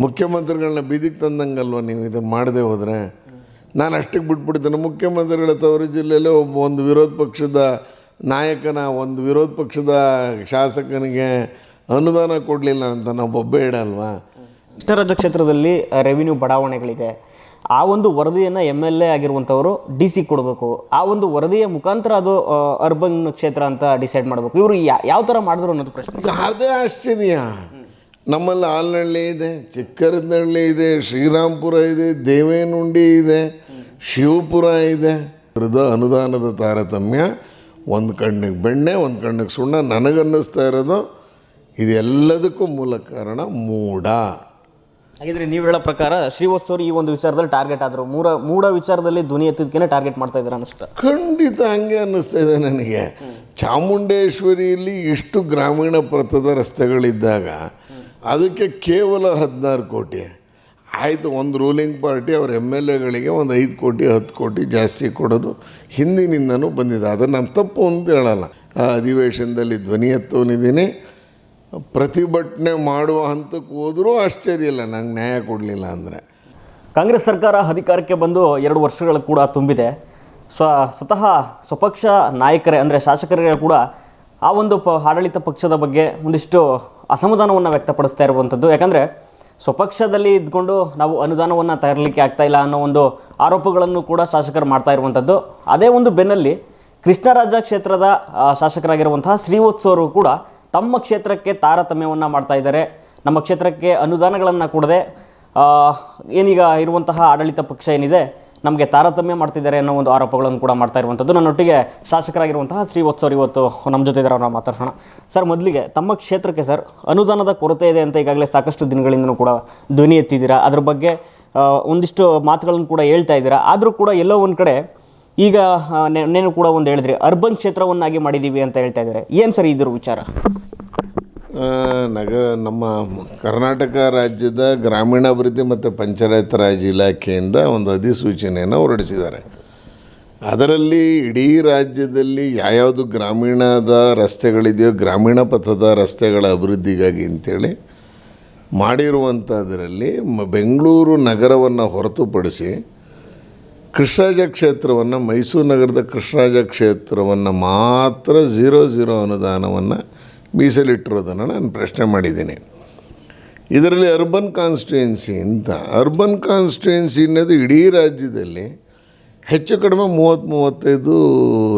ಮುಖ್ಯಮಂತ್ರಿಗಳನ್ನ ಬೀದಿಗೆ ತಂದಂಗಲ್ವ ನೀವು ಇದು ಮಾಡದೆ ಹೋದರೆ? ನಾನು ಅಷ್ಟಕ್ಕೆ ಬಿಟ್ಬಿಡ್ತೇನೆ. ಮುಖ್ಯಮಂತ್ರಿಗಳ ತವರು ಜಿಲ್ಲೆಯಲ್ಲೇ ಒಬ್ಬ ಒಂದು ವಿರೋಧ ಪಕ್ಷದ ನಾಯಕನ ಒಂದು ವಿರೋಧ ಪಕ್ಷದ ಶಾಸಕನಿಗೆ ಅನುದಾನ ಕೊಡಲಿಲ್ಲ ಅಂತ ನಾವು ಬೊಬ್ಬೆ ಇಡಲ್ವಾ ಕೃಷ್ಣರಾಜ ಕ್ಷೇತ್ರದಲ್ಲಿ ರೆವಿನ್ಯೂ ಬಡಾವಣೆಗಳಿದೆ. ಆ ಒಂದು ವರದಿಯನ್ನು ಎಂ ಎಲ್ ಎ ಆಗಿರುವಂಥವರು ಡಿ ಸಿ ಕೊಡಬೇಕು. ಆ ಒಂದು ವರದಿಯ ಮುಖಾಂತರ ಅದು ಅರ್ಬನ್ ಕ್ಷೇತ್ರ ಅಂತ ಡಿಸೈಡ್ ಮಾಡಬೇಕು. ಇವರು ಯಾವ ಥರ ಮಾಡಿದ್ರು ಅನ್ನೋದು ಪ್ರಶ್ನೆ. ಅದೇ ಆಶ್ಚರ್ಯ. ನಮ್ಮಲ್ಲಿ ಆಲ್ನಳ್ಳಿ ಇದೆ ಚಿಕ್ಕರದಹಳ್ಳಿ ಇದೆ ಶ್ರೀರಾಮ್ಪುರ ಇದೆ ದೇವೇನುಂಡಿ ಇದೆ ಶಿವಪುರ ಇದೆ. ಹೃದ ಅನುದಾನದ ತಾರತಮ್ಯ ಒಂದು ಕಣ್ಣಿಗೆ ಬೆಣ್ಣೆ ಒಂದು ಕಣ್ಣಿಗೆ ಸುಣ್ಣ ನನಗನ್ನಿಸ್ತಾ ಇರೋದು ಇದೆಲ್ಲದಕ್ಕೂ ಮೂಲ ಕಾರಣ ಮೂಡ ಹಾಗಿದ್ರೆ ನೀವು ಹೇಳೋ ಪ್ರಕಾರ ಶ್ರೀವತ್ಸವರು ಈ ಒಂದು ವಿಚಾರದಲ್ಲಿ ಟಾರ್ಗೆಟ್ ಆದರು. ಮೂಡ ಮೂಡ ವಿಚಾರದಲ್ಲಿ ಧ್ವನಿ ಎತ್ತಿದ್ಕೇನೆ ಟಾರ್ಗೆಟ್ ಮಾಡ್ತಾ ಇದ್ದಾರೆ ಅನಿಸ್ತಾ ಖಂಡಿತ ಹಂಗೆ ಅನ್ನಿಸ್ತಾ ಇದೆ ನನಗೆ. ಚಾಮುಂಡೇಶ್ವರಿಯಲ್ಲಿ ಇಷ್ಟು ಗ್ರಾಮೀಣ ಪ್ರಥದ ರಸ್ತೆಗಳಿದ್ದಾಗ ಅದಕ್ಕೆ ಕೇವಲ ಹದಿನಾರು ಕೋಟಿ. ಆಯಿತು, ಒಂದು ರೂಲಿಂಗ್ ಪಾರ್ಟಿ ಅವ್ರ ಎಂ ಎಲ್ ಎಗಳಿಗೆ ಒಂದು ಐದು ಕೋಟಿ, ಹತ್ತು ಕೋಟಿ ಜಾಸ್ತಿ ಕೊಡೋದು ಹಿಂದಿನಿಂದನೂ ಬಂದಿದೆ. ಅದನ್ನು ನಾನು ತಪ್ಪು ಅಂತ ಹೇಳಲ್ಲ. ಆ ಅಧಿವೇಶನದಲ್ಲಿ ಧ್ವನಿ ಎತ್ತವನಿದ್ದೀನಿ ಪ್ರತಿಭಟನೆ ಮಾಡುವ ಹಂತಕ್ಕೆ ಹೋದರೂ ಆಶ್ಚರ್ಯ ಇಲ್ಲ. ನಂಗೆ ನ್ಯಾಯ ಕೊಡಲಿಲ್ಲ ಅಂದರೆ. ಕಾಂಗ್ರೆಸ್ ಸರ್ಕಾರ ಅಧಿಕಾರಕ್ಕೆ ಬಂದು ಎರಡು ವರ್ಷಗಳು ಕೂಡ ತುಂಬಿದೆ. ಸ್ವ, ಸ್ವತಃ ಸ್ವಪಕ್ಷ ನಾಯಕರೇ, ಅಂದರೆ ಶಾಸಕರೇ ಕೂಡ ಆ ಒಂದು ಪ, ಆಡಳಿತ ಪಕ್ಷದ ಬಗ್ಗೆ ಒಂದಿಷ್ಟು ಅಸಮಾಧಾನವನ್ನು ವ್ಯಕ್ತಪಡಿಸ್ತಾ ಇರುವಂಥದ್ದು ಯಾಕಂದರೆ ಸ್ವಪಕ್ಷದಲ್ಲಿ ಇದ್ಕೊಂಡು ನಾವು ಅನುದಾನವನ್ನು ತರಲಿಕ್ಕೆ ಆಗ್ತಾ ಇಲ್ಲ ಅನ್ನೋ ಒಂದು ಆರೋಪಗಳನ್ನು ಕೂಡ ಶಾಸಕರು ಮಾಡ್ತಾ ಇರುವಂಥದ್ದು ಅದೇ ಒಂದು ಬೆನ್ನಲ್ಲಿ ಕೃಷ್ಣರಾಜ ಕ್ಷೇತ್ರದ ಶಾಸಕರಾಗಿರುವಂತಹ ಶ್ರೀವತ್ಸವರು ಕೂಡ ತಮ್ಮ ಕ್ಷೇತ್ರಕ್ಕೆ ತಾರತಮ್ಯವನ್ನು ಮಾಡ್ತಾ ಇದ್ದಾರೆ. ನಮ್ಮ ಕ್ಷೇತ್ರಕ್ಕೆ ಅನುದಾನಗಳನ್ನು ಕೊಡದೆ ಏನೀಗ ಇರುವಂತಹ ಆಡಳಿತ ಪಕ್ಷ ಏನಿದೆ ನಮಗೆ ತಾರತಮ್ಯ ಮಾಡ್ತಿದ್ದಾರೆ ಅನ್ನೋ ಒಂದು ಆರೋಪಗಳನ್ನು ಕೂಡ ಮಾಡ್ತಾ ಇರುವಂಥದ್ದು. ನನ್ನೊಟ್ಟಿಗೆ ಶಾಸಕರಾಗಿರುವಂತಹ ಶ್ರೀವತ್ಸವರು ಇವತ್ತು ನಮ್ಮ ಜೊತೆ ಇದ್ದಾರೆ ಅವ್ರನ್ನ ಮಾತಾಡೋಣ ಸರ್ ಮೊದಲಿಗೆ ತಮ್ಮ ಕ್ಷೇತ್ರಕ್ಕೆ ಸರ್ ಅನುದಾನದ ಕೊರತೆ ಇದೆ ಅಂತ ಈಗಾಗಲೇ ಸಾಕಷ್ಟು ದಿನಗಳಿಂದನೂ ಕೂಡ ಧ್ವನಿ ಎತ್ತಿದ್ದೀರಾ? ಅದ್ರ ಬಗ್ಗೆ ಒಂದಿಷ್ಟು ಮಾತುಗಳನ್ನು ಕೂಡ ಹೇಳ್ತಾ ಇದ್ದೀರಾ? ಆದರೂ ಕೂಡ ಎಲ್ಲೋ ಒಂದು ಕಡೆ ಈಗ ಆ, ನೆ- ನೆನ್ನೆ ಕೂಡ ಒಂದು ಹೇಳಿದ್ರಿ ಅರ್ಬನ್ ಕ್ಷೇತ್ರವನ್ನಾಗಿ ಮಾಡಿದ್ದೀವಿ ಅಂತ ಹೇಳ್ತಾ ಇದ್ದಾರೆ. ಏನು ಸರ್ ಇದ್ರ ವಿಚಾರ? ನಗರ, ನಮ್ಮ ಕರ್ನಾಟಕ ರಾಜ್ಯದ ಗ್ರಾಮೀಣಾಭಿವೃದ್ಧಿ ಮತ್ತು ಪಂಚಾಯತ್ ರಾಜ್ ಇಲಾಖೆಯಿಂದ ಒಂದು ಅಧಿಸೂಚನೆಯನ್ನು ಹೊರಡಿಸಿದ್ದಾರೆ. ಅದರಲ್ಲಿ ಇಡೀ ರಾಜ್ಯದಲ್ಲಿ ಯಾವ್ಯಾವುದು ಗ್ರಾಮೀಣದ ರಸ್ತೆಗಳಿದೆಯೋ, ಗ್ರಾಮೀಣ ಪಥದ ರಸ್ತೆಗಳ ಅಭಿವೃದ್ಧಿಗಾಗಿ ಅಂತೇಳಿ ಮಾಡಿರುವಂಥದ್ರಲ್ಲಿ ಬೆಂಗಳೂರು ನಗರವನ್ನು ಹೊರತುಪಡಿಸಿ ಕೃಷ್ಣರಾಜ ಕ್ಷೇತ್ರವನ್ನು, ಮೈಸೂರು ನಗರದ ಕೃಷ್ಣರಾಜ ಕ್ಷೇತ್ರವನ್ನು ಮಾತ್ರ ಝೀರೋ ಝೀರೋ ಅನುದಾನವನ್ನು ಮೀಸಲಿಟ್ಟಿರೋದನ್ನು ನಾನು ಪ್ರಶ್ನೆ ಮಾಡಿದ್ದೀನಿ. ಇದರಲ್ಲಿ ಅರ್ಬನ್ ಕಾನ್ಸ್ಟಿಟ್ಯೂನ್ಸಿ ಅಂತ, ಅರ್ಬನ್ ಕಾನ್ಸ್ಟಿಟ್ಯೂನ್ಸಿ ಅನ್ನೋದು ಇಡೀ ರಾಜ್ಯದಲ್ಲಿ ಹೆಚ್ಚು ಕಡಿಮೆ ಮೂವತ್ತು ಮೂವತ್ತೈದು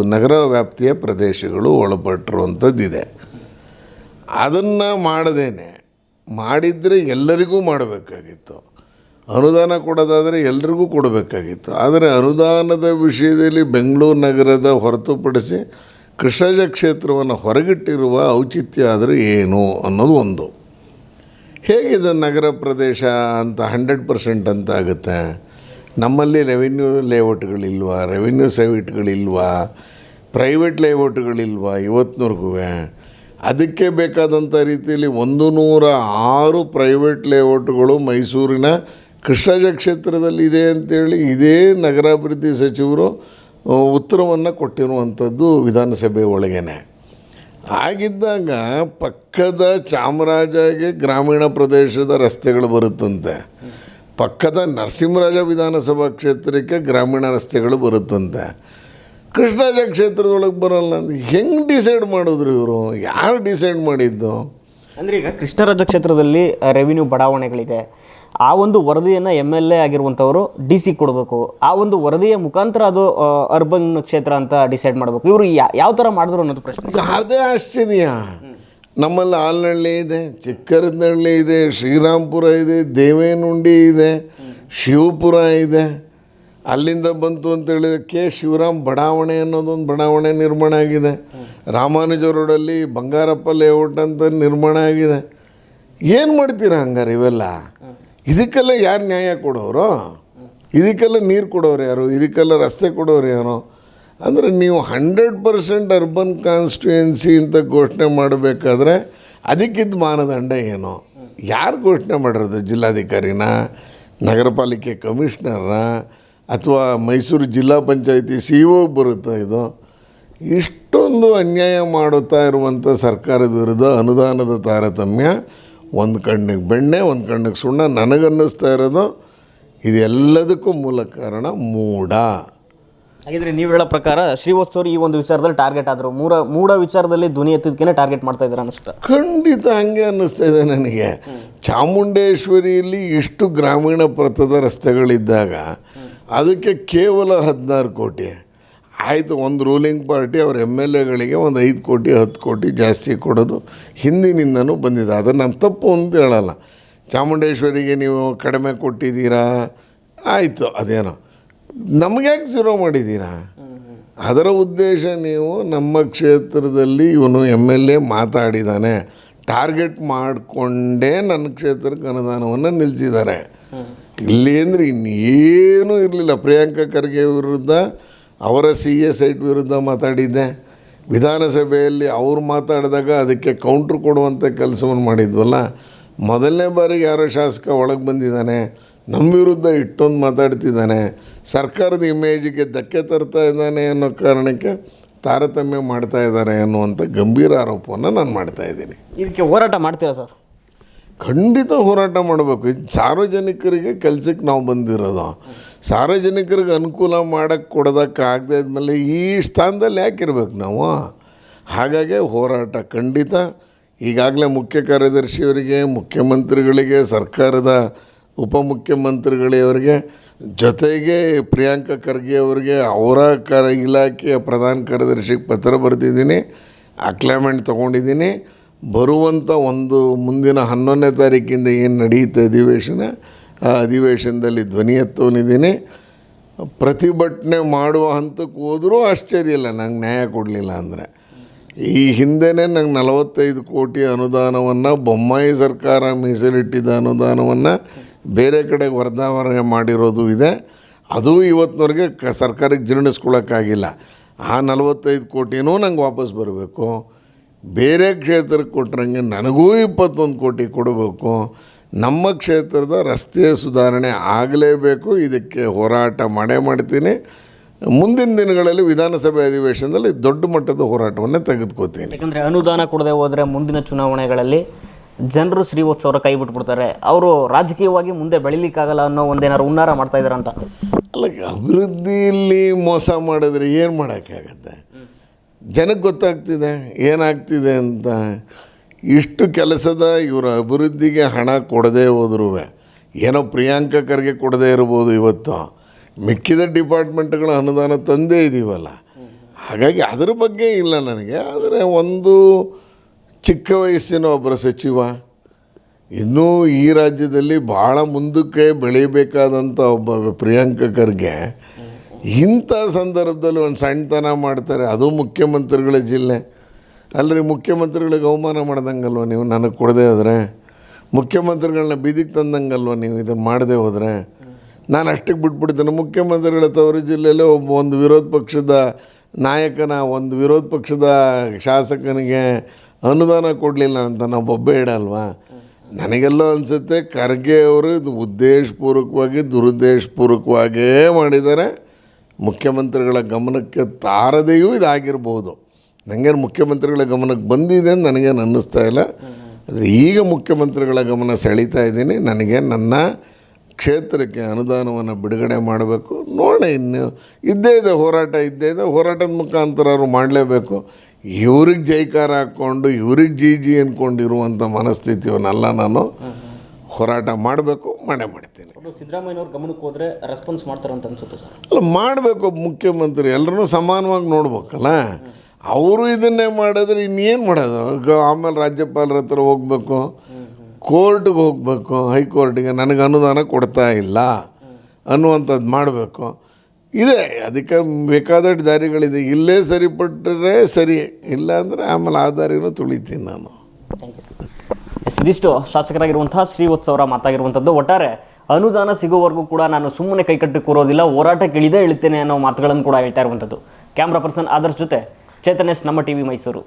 ನಗರ ವ್ಯಾಪ್ತಿಯ ಪ್ರದೇಶಗಳು ಒಳಪಟ್ಟಿರುವಂಥದ್ದಿದೆ. ಅದನ್ನು ಮಾಡದೇನೆ, ಮಾಡಿದರೆ ಎಲ್ಲರಿಗೂ ಮಾಡಬೇಕಾಗಿತ್ತು. ಅನುದಾನ ಕೊಡೋದಾದರೆ ಎಲ್ರಿಗೂ ಕೊಡಬೇಕಾಗಿತ್ತು. ಆದರೆ ಅನುದಾನದ ವಿಷಯದಲ್ಲಿ ಬೆಂಗಳೂರು ನಗರದ ಹೊರತುಪಡಿಸಿ ಕೃಷ್ಣರಾಜ ಕ್ಷೇತ್ರವನ್ನು ಹೊರಗಿಟ್ಟಿರುವ ಔಚಿತ್ಯ ಆದರೆ ಏನು ಅನ್ನೋದು ಒಂದು. ಹೇಗಿದೆ ನಗರ ಪ್ರದೇಶ ಅಂತ ಹಂಡ್ರೆಡ್ ಪರ್ಸೆಂಟ್ ಅಂತ ಆಗುತ್ತೆ? ನಮ್ಮಲ್ಲಿ ರೆವಿನ್ಯೂ ಲೇಔಟ್ಗಳಿಲ್ವಾ ರೆವಿನ್ಯೂ ಸೈಟ್ಗಳಿಲ್ವಾ ಪ್ರೈವೇಟ್ ಲೇಔಟ್ಗಳಿಲ್ವಾ ಇವತ್ತಿನವರೆಗೂ ಅದಕ್ಕೆ ಬೇಕಾದಂಥ ರೀತಿಯಲ್ಲಿ ಒಂದು ನೂರ ಆರು ಪ್ರೈವೇಟ್ ಲೇಔಟ್ಗಳು ಮೈಸೂರಿನ ಕೃಷ್ಣಜ ಕ್ಷೇತ್ರದಲ್ಲಿ ಇದೆ ಅಂತೇಳಿ ಇದೇ ನಗರಾಭಿವೃದ್ಧಿ ಸಚಿವರು ಉತ್ತರವನ್ನು ಕೊಟ್ಟಿರುವಂಥದ್ದು ವಿಧಾನಸಭೆ ಒಳಗೇನೆ. ಆಗಿದ್ದಾಗ ಪಕ್ಕದ ಚಾಮರಾಜಗೆ ಗ್ರಾಮೀಣ ಪ್ರದೇಶದ ರಸ್ತೆಗಳು ಬರುತ್ತಂತೆ. ಪಕ್ಕದ ನರಸಿಂಹರಾಜ ವಿಧಾನಸಭಾ ಕ್ಷೇತ್ರಕ್ಕೆ ಗ್ರಾಮೀಣ ರಸ್ತೆಗಳು ಬರುತ್ತಂತೆ. ಕೃಷ್ಣರಾಜ ಕ್ಷೇತ್ರದೊಳಗೆ ಬರಲ್ಲ ಹೆಂಗೆ ಡಿಸೈಡ್ ಮಾಡಿದ್ರು ಇವರು? ಯಾರು ಡಿಸೈಡ್ ಮಾಡಿದ್ದು? ಅಂದರೆ ಈಗ ಕೃಷ್ಣರಾಜ ಕ್ಷೇತ್ರದಲ್ಲಿ ರೆವಿನ್ಯೂ ಬಡಾವಣೆಗಳಿದೆ. ಆ ಒಂದು ವರದಿಯನ್ನು ಎಂ ಎಲ್ ಎ ಆಗಿರುವಂಥವರು ಡಿ ಸಿ ಕೊಡಬೇಕು. ಆ ಒಂದು ವರದಿಯ ಮುಖಾಂತರ ಅದು ಅರ್ಬನ್ ಕ್ಷೇತ್ರ ಅಂತ ಡಿಸೈಡ್ ಮಾಡಬೇಕು. ಇವರು ಯಾವ ಥರ ಮಾಡಿದ್ರು ಅನ್ನೋದು ಪ್ರಶ್ನೆ. ಅದೇ ಆಶ್ಚರ್ಯ. ನಮ್ಮಲ್ಲಿ ಆಲ್ನಹಳ್ಳಿ ಇದೆ ಚಿಕ್ಕರದಹಳ್ಳಿ ಇದೆ, ಶ್ರೀರಾಮ್ಪುರ ಇದೆ, ದೇವೇನುಂಡಿ ಇದೆ, ಶಿವಪುರ ಇದೆ. ಅಲ್ಲಿಂದ ಬಂತು ಅಂತ ಹೇಳಿದ ಕೆ. ಶಿವರಾಮ್ ಬಡಾವಣೆ ಅನ್ನೋದೊಂದು ಬಡಾವಣೆ ನಿರ್ಮಾಣ ಆಗಿದೆ. ರಾಮಾನುಜ ರೋಡಲ್ಲಿ ಬಂಗಾರಪ್ಪ ಲೇಔಟ್ ಅಂತ ನಿರ್ಮಾಣ ಆಗಿದೆ. ಏನು ಮಾಡ್ತೀರಾ ಹಂಗಾರೆ ಇವೆಲ್ಲ? ಇದಕ್ಕೆಲ್ಲ ಯಾರು ನ್ಯಾಯ ಕೊಡೋರು? ಇದಕ್ಕೆಲ್ಲ ನೀರು ಕೊಡೋರು ಯಾರು? ಇದಕ್ಕೆಲ್ಲ ರಸ್ತೆ ಕೊಡೋರು ಯಾರು? ಅಂದರೆ ನೀವು ಹಂಡ್ರೆಡ್ ಪರ್ಸೆಂಟ್ ಅರ್ಬನ್ ಕಾನ್ಸ್ಟಿಟ್ಯೂಯೆನ್ಸಿ ಅಂತ ಘೋಷಣೆ ಮಾಡಬೇಕಾದ್ರೆ ಅದಕ್ಕಿದ್ದ ಮಾನದಂಡ ಏನು? ಯಾರು ಘೋಷಣೆ ಮಾಡಿರೋದು ಜಿಲ್ಲಾಧಿಕಾರಿನ? ನಗರ ಪಾಲಿಕೆ ಅಥವಾ ಮೈಸೂರು ಜಿಲ್ಲಾ ಪಂಚಾಯತಿ ಸಿ ಒ ಬರುತ್ತಾ ಇದು? ಇಷ್ಟೊಂದು ಅನ್ಯಾಯ ಮಾಡುತ್ತಾ ಇರುವಂಥ ಸರ್ಕಾರದ ವಿರುದ್ಧ ಅನುದಾನದ ತಾರತಮ್ಯ ಒಂದು ಕಣ್ಣಿಗೆ ಬೆಣ್ಣೆ ಒಂದು ಕಣ್ಣಿಗೆ ಸುಣ್ಣ ನನಗನ್ನಿಸ್ತಾ ಇರೋದು ಇದೆಲ್ಲದಕ್ಕೂ ಮೂಲ ಕಾರಣ ಮೂಢ. ಹಾಗಿದ್ರೆ ನೀವು ಹೇಳೋ ಪ್ರಕಾರ ಶ್ರೀವತ್ಸವರು ಈ ಒಂದು ವಿಚಾರದಲ್ಲಿ ಟಾರ್ಗೆಟ್ ಆದರು. ಮೂರ ಮೂಡ ವಿಚಾರದಲ್ಲಿ ಧ್ವನಿ ಎತ್ತಿದ್ಕೇನೆ ಟಾರ್ಗೆಟ್ ಮಾಡ್ತಾ ಇದ್ದಾರೆ ಅನಿಸ್ತಾ ಖಂಡಿತ ಹಂಗೆ ಅನ್ನಿಸ್ತಾ ಇದೆ ನನಗೆ. ಚಾಮುಂಡೇಶ್ವರಿಯಲ್ಲಿ ಇಷ್ಟು ಗ್ರಾಮೀಣ ಪ್ರಥದ ರಸ್ತೆಗಳಿದ್ದಾಗ ಅದಕ್ಕೆ ಕೇವಲ ಹದಿನಾರು ಕೋಟಿ. ಆಯಿತು, ಒಂದು ರೂಲಿಂಗ್ ಪಾರ್ಟಿ ಅವ್ರ ಎಂ ಎಲ್ ಎಗಳಿಗೆ ಒಂದು ಐದು ಕೋಟಿ, ಹತ್ತು ಕೋಟಿ ಜಾಸ್ತಿ ಕೊಡೋದು ಹಿಂದಿನಿಂದನೂ ಬಂದಿದೆ. ಅದನ್ನು ನಾನು ತಪ್ಪು ಅಂತ ಹೇಳಲ್ಲ. ಚಾಮುಂಡೇಶ್ವರಿಗೆ ನೀವು ಕಡಿಮೆ ಕೊಟ್ಟಿದ್ದೀರಾ? ಆಯಿತು, ಅದೇನೋ. ನಮಗೆ ಯಾಕೆ ಜೀರೋ ಮಾಡಿದ್ದೀರಾ? ಅದರ ಉದ್ದೇಶ ನೀವು ನಮ್ಮ ಕ್ಷೇತ್ರದಲ್ಲಿ ಇವನು ಎಂ ಎಲ್ ಎ ಮಾತಾಡಿದ್ದಾನೆ ಟಾರ್ಗೆಟ್ ಮಾಡಿಕೊಂಡೇ ನನ್ನ ಕ್ಷೇತ್ರಕ್ಕೆ ಅನುದಾನವನ್ನು ನಿಲ್ಲಿಸಿದ್ದಾರೆ ಇಲ್ಲಿ ಅಂದರೆ ಇನ್ನೇನೂ ಇರಲಿಲ್ಲ. ಪ್ರಿಯಾಂಕಾ ಖರ್ಗೆ ವಿರುದ್ಧ, ಅವರ ಸಿ ಎ ಸೈಟ್ ವಿರುದ್ಧ ಮಾತಾಡಿದ್ದೆ. ವಿಧಾನಸಭೆಯಲ್ಲಿ ಅವ್ರು ಮಾತಾಡಿದಾಗ ಅದಕ್ಕೆ ಕೌಂಟ್ರ್ ಕೊಡುವಂಥ ಕೆಲಸವನ್ನು ಮಾಡಿದ್ವಲ್ಲ. ಮೊದಲನೇ ಬಾರಿಗೆ ಯಾರೋ ಶಾಸಕ ಒಳಗೆ ಬಂದಿದ್ದಾನೆ ನಮ್ಮ ವಿರುದ್ಧ ಇಟ್ಟೊಂದು ಮಾತಾಡ್ತಿದ್ದಾನೆ. ಸರ್ಕಾರದ ಇಮೇಜಿಗೆ ಧಕ್ಕೆ ತರ್ತಾ ಇದ್ದಾನೆ ಅನ್ನೋ ಕಾರಣಕ್ಕೆ ತಾರತಮ್ಯ ಮಾಡ್ತಾ ಇದ್ದಾರೆ ಅನ್ನುವಂಥ ಗಂಭೀರ ಆರೋಪವನ್ನು ನಾನು ಮಾಡ್ತಾ ಇದ್ದೀನಿ. ಇದಕ್ಕೆ ಹೋರಾಟ ಮಾಡ್ತೀರಾ ಸರ್? ಖಂಡಿತ ಹೋರಾಟ ಮಾಡಬೇಕು. ಸಾರ್ವಜನಿಕರಿಗೆ ಕೆಲಸಕ್ಕೆ ನಾವು ಬಂದಿರೋದು. ಸಾರ್ವಜನಿಕರಿಗೆ ಅನುಕೂಲ ಮಾಡೋಕ್ಕೆ ಕೊಡೋದಕ್ಕಾಗದೇ ಇದ್ಮೇಲೆ ಈ ಸ್ಥಾನದಲ್ಲಿ ಯಾಕಿರ್ಬೇಕು ನಾವು? ಹಾಗಾಗಿ ಹೋರಾಟ ಖಂಡಿತ. ಈಗಾಗಲೇ ಮುಖ್ಯ ಕಾರ್ಯದರ್ಶಿಯವರಿಗೆ, ಮುಖ್ಯಮಂತ್ರಿಗಳಿಗೆ, ಸರ್ಕಾರದ ಉಪಮುಖ್ಯಮಂತ್ರಿಗಳಿಗೆ ಜೊತೆಗೆ ಪ್ರಿಯಾಂಕಾ ಖರ್ಗೆ ಅವರಿಗೆ, ಅವರ ಕರ ಇಲಾಖೆಯ ಪ್ರಧಾನ ಕಾರ್ಯದರ್ಶಿಗೆ ಪತ್ರ ಬರೆದಿದ್ದೀನಿ, ಅಕ್ಲಾಮೆಂಟ್ ತೊಗೊಂಡಿದ್ದೀನಿ. ಬರುವಂಥ ಒಂದು ಮುಂದಿನ ಹನ್ನೊಂದನೇ ತಾರೀಕಿಂದ ಏನು ನಡೆಯುತ್ತೆ ಅಧಿವೇಶನ, ಆ ಅಧಿವೇಶನದಲ್ಲಿ ಧ್ವನಿ ಎತ್ತವನಿದ್ದೀನಿ ಪ್ರತಿಭಟನೆ ಮಾಡುವ ಹಂತಕ್ಕೆ ಹೋದರೂ ಆಶ್ಚರ್ಯ ಇಲ್ಲ, ನಂಗೆ ನ್ಯಾಯ ಕೊಡಲಿಲ್ಲ ಅಂದರೆ. ಈ ಹಿಂದೆನೇ ನಂಗೆ ನಲವತ್ತೈದು ಕೋಟಿ ಅನುದಾನವನ್ನು ಬೊಮ್ಮಾಯಿ ಸರ್ಕಾರ ಮೀಸಲಿಟ್ಟಿದ್ದ ಅನುದಾನವನ್ನು ಬೇರೆ ಕಡೆ ವರ್ಗಾವಣೆ ಮಾಡಿರೋದು ಇದೆ. ಅದು ಇವತ್ತಿನವರೆಗೆ ಕ, ಸರ್ಕಾರಕ್ಕೆ ಜೀರ್ಣಿಸ್ಕೊಳ್ಳೋಕ್ಕಾಗಿಲ್ಲ ಆ ನಲವತ್ತೈದು ಕೋಟಿನೂ ನಂಗೆ ವಾಪಸ್ ಬರಬೇಕು. ಬೇರೆ ಕ್ಷೇತ್ರಕ್ಕೆ ಕೊಟ್ಟರಂಗೆ ನನಗೂ ಇಪ್ಪತ್ತೊಂದು ಕೋಟಿ ಕೊಡಬೇಕು. ನಮ್ಮ ಕ್ಷೇತ್ರದ ರಸ್ತೆ ಸುಧಾರಣೆ ಆಗಲೇಬೇಕು. ಇದಕ್ಕೆ ಹೋರಾಟ ಮಾಡೇ ಮಾಡ್ತೀನಿ. ಮುಂದಿನ ದಿನಗಳಲ್ಲಿ ವಿಧಾನಸಭೆ ಅಧಿವೇಶನದಲ್ಲಿ ದೊಡ್ಡ ಮಟ್ಟದ ಹೋರಾಟವನ್ನು ತೆಗೆದುಕೋತೀನಿ ಯಾಕಂದರೆ ಅನುದಾನ ಕೊಡದೆ ಹೋದರೆ ಮುಂದಿನ ಚುನಾವಣೆಗಳಲ್ಲಿ ಜನರು ಶ್ರೀವತ್ಸವರ ಕೈ ಬಿಟ್ಬಿಡ್ತಾರೆ. ಅವರು ರಾಜಕೀಯವಾಗಿ ಮುಂದೆ ಬೆಳಿಲಿಕ್ಕಾಗಲ್ಲ ಅನ್ನೋ ಒಂದೇನಾರು ಹುನ್ನಾರ ಮಾಡ್ತಾ ಇದ್ದಾರಂತ. ಅಲ್ಲ ಅಭಿವೃದ್ಧಿಯಲ್ಲಿ ಮೋಸ ಮಾಡಿದ್ರೆ ಏನು ಮಾಡೋಕ್ಕಾಗತ್ತೆ? ಜನಕ್ಕೆ ಗೊತ್ತಾಗ್ತಿದೆ, ಏನಾಗ್ತಿದೆ ಅಂತ. ಇಷ್ಟು ಕೆಲಸದ ಇವರ ಅಭಿವೃದ್ಧಿಗೆ ಹಣ ಕೊಡದೇ ಹೋದ್ರೂ ಏನೋ ಪ್ರಿಯಾಂಕ ಖರ್ಗೆ ಕೊಡದೇ ಇರ್ಬೋದು ಇವತ್ತು. ಮಿಕ್ಕಿದ ಡಿಪಾರ್ಟ್ಮೆಂಟ್ಗಳು ಅನುದಾನ ತಂದೇ ಇದ್ದೀವಲ್ಲ ಹಾಗಾಗಿ ಅದ್ರ ಬಗ್ಗೆ ಇಲ್ಲ ನನಗೆ. ಆದರೆ ಒಂದು ಚಿಕ್ಕ ವಯಸ್ಸಿನ ಒಬ್ಬರ ಸಚಿವ, ಇನ್ನೂ ಈ ರಾಜ್ಯದಲ್ಲಿ ಭಾಳ ಮುಂದಕ್ಕೆ ಬೆಳೀಬೇಕಾದಂಥ ಒಬ್ಬ ಪ್ರಿಯಾಂಕ ಖರ್ಗೆ ಇಂಥ ಸಂದರ್ಭದಲ್ಲಿ ಒಂದು ಸಣ್ಣತನ ಮಾಡ್ತಾರೆ, ಅದು ಮುಖ್ಯಮಂತ್ರಿಗಳ ಜಿಲ್ಲೆ. ಅಲ್ಲರಿ ಮುಖ್ಯಮಂತ್ರಿಗಳಿಗೆ ಅವಮಾನ ಮಾಡ್ದಂಗಲ್ವ ನೀವು? ನನಗೆ ಕೊಡದೆ ಹೋದರೆ. ಮುಖ್ಯಮಂತ್ರಿಗಳನ್ನ ಬೀದಿಗೆ ತಂದಂಗಲ್ವ ನೀವು ಇದನ್ನು ಮಾಡದೆ ಹೋದರೆ? ನಾನು ಅಷ್ಟಕ್ಕೆ ಬಿಟ್ಬಿಡ್ತೇನೆ. ಮುಖ್ಯಮಂತ್ರಿಗಳ ತವರು ಜಿಲ್ಲೆಯಲ್ಲೇ ಒಬ್ಬ ಒಂದು ವಿರೋಧ ಪಕ್ಷದ ನಾಯಕನ, ಒಂದು ವಿರೋಧ ಪಕ್ಷದ ಶಾಸಕನಿಗೆ ಅನುದಾನ ಕೊಡಲಿಲ್ಲ ಅಂತ ನಾವು ಬೊಬ್ಬೆ ಇಡಲ್ವಾ ನನಗೆಲ್ಲೋ ಅನಿಸುತ್ತೆ, ಖರ್ಗೆ ಅವರು ಉದ್ದೇಶಪೂರ್ವಕವಾಗಿ ದುರುದ್ದೇಶಪೂರ್ವಕವಾಗೇ ಮಾಡಿದ್ದಾರೆ. ಮುಖ್ಯಮಂತ್ರಿಗಳ ಗಮನಕ್ಕೆ ತಾರದೆಯೂ ಇದಾಗಿರ್ಬೋದು. ನನಗೇನು ಮುಖ್ಯಮಂತ್ರಿಗಳ ಗಮನಕ್ಕೆ ಬಂದಿದೆ ಅಂತ ನನಗೇನು ಅನ್ನಿಸ್ತಾ ಇಲ್ಲ. ಆದರೆ ಈಗ ಮುಖ್ಯಮಂತ್ರಿಗಳ ಗಮನ ಸೆಳೀತಾ ಇದ್ದೀನಿ. ನನಗೆ ನನ್ನ ಕ್ಷೇತ್ರಕ್ಕೆ ಅನುದಾನವನ್ನು ಬಿಡುಗಡೆ ಮಾಡಬೇಕು. ನೋಡೋಣ ಇನ್ನು ಇದ್ದೇ ಇದೆ, ಹೋರಾಟ ಇದ್ದೇ ಇದೆ. ಹೋರಾಟದ ಮುಖಾಂತರ ಅವರು ಮಾಡಲೇಬೇಕು. ಇವ್ರಿಗೆ ಜೈಕಾರ ಹಾಕ್ಕೊಂಡು, ಇವ್ರಿಗೆ ಜಿ ಜಿ ಅಂದ್ಕೊಂಡಿರುವಂಥ ಮನಸ್ಥಿತಿಯವನ್ನೆಲ್ಲ ನಾನು. ಹೋರಾಟ ಮಾಡಬೇಕು ಮಾಡೇ ಮಾಡ್ತೀನಿ. ಸಿದ್ದರಾಮಯ್ಯವ್ರ ಗಮನಕ್ಕೆ ಹೋದರೆ ರೆಸ್ಪಾನ್ಸ್ ಮಾಡ್ತಾರೆ ಅಂತ ಅನ್ಸುತ್ತೆ ಸರ್. ಅಲ್ಲ ಮಾಡಬೇಕು ಮುಖ್ಯಮಂತ್ರಿ ಎಲ್ಲರೂ ಸಮಾನವಾಗಿ ನೋಡ್ಬೇಕಲ್ಲ? ಅವರು ಇದನ್ನೇ ಮಾಡಿದ್ರೆ ಇನ್ನೇನು ಮಾಡೋದು? ಗ- ಆಮೇಲೆ ರಾಜ್ಯಪಾಲರ ಹತ್ರ ಹೋಗಬೇಕು ಕೋರ್ಟ್ಗೆ ಹೋಗಬೇಕು ಹೈಕೋರ್ಟಿಗೆ ನನಗೆ ಅನುದಾನ ಕೊಡ್ತಾ ಇಲ್ಲ ಅನ್ನುವಂಥದ್ದು ಮಾಡಬೇಕು. ಇದೆ ಅದಕ್ಕೆ ಬೇಕಾದಷ್ಟು ದಾರಿಗಳಿದೆ. ಇಲ್ಲೇ ಸರಿಪಟ್ಟರೆ ಸರಿ ಇಲ್ಲ ಅಂದರೆ ಆಮೇಲೆ ಆ ದಾರಿನೂ ತುಳಿತೀನಿ ನಾನು. ಥ್ಯಾಂಕ್ ಯು ಎಸ್ ಇದಿಷ್ಟು ಶಾಸಕರಾಗಿರುವಂತಹ ಶ್ರೀವತ್ಸವರ ಮಾತಾಗಿರುವಂಥದ್ದು. ಒಟ್ಟಾರೆ ಅನುದಾನ ಸಿಗೋವರೆಗೂ ಕೂಡ ನಾನು ಸುಮ್ಮನೆ ಕೈಕಟ್ಟಿ ಕೂರೋದಿಲ್ಲ ಹೋರಾಟಕ್ಕೆ ಇಳಿದೇ ಇಳಿತೇನೆ ಅನ್ನೋ ಮಾತುಗಳನ್ನು ಕೂಡ ಹೇಳ್ತಾ ಇರುವಂಥದ್ದು. ಕ್ಯಾಮ್ರಾ ಪರ್ಸನ್ ಆದರ್ಶ್ ಜೊತೆ ಚೇತನೇಶ್ ನಮ್ಮ ಟಿವಿ ಮೈಸೂರು.